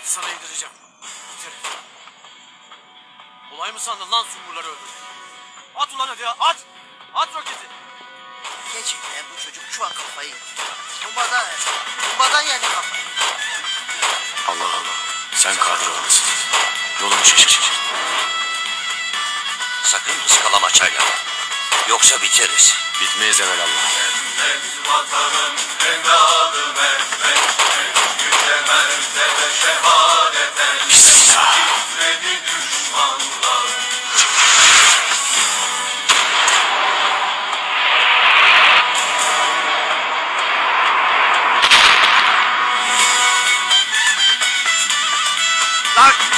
roketi sana indireceğim. Bitir. Olay mı sandın lan sumurları öldür. At ulan hadi ya at. At roketi. Gerçekten bu çocuk şu an kafayı. Bombadan, bombadan yedi kafayı. Allah Allah. Sen kadir olasın. Yolunu şaşır. Sakın ıskalama çayla. Yoksa biteriz. Bitmeyiz evelallah. Cennet Gözlere şehadeten Gitmedi düşmanlar Lan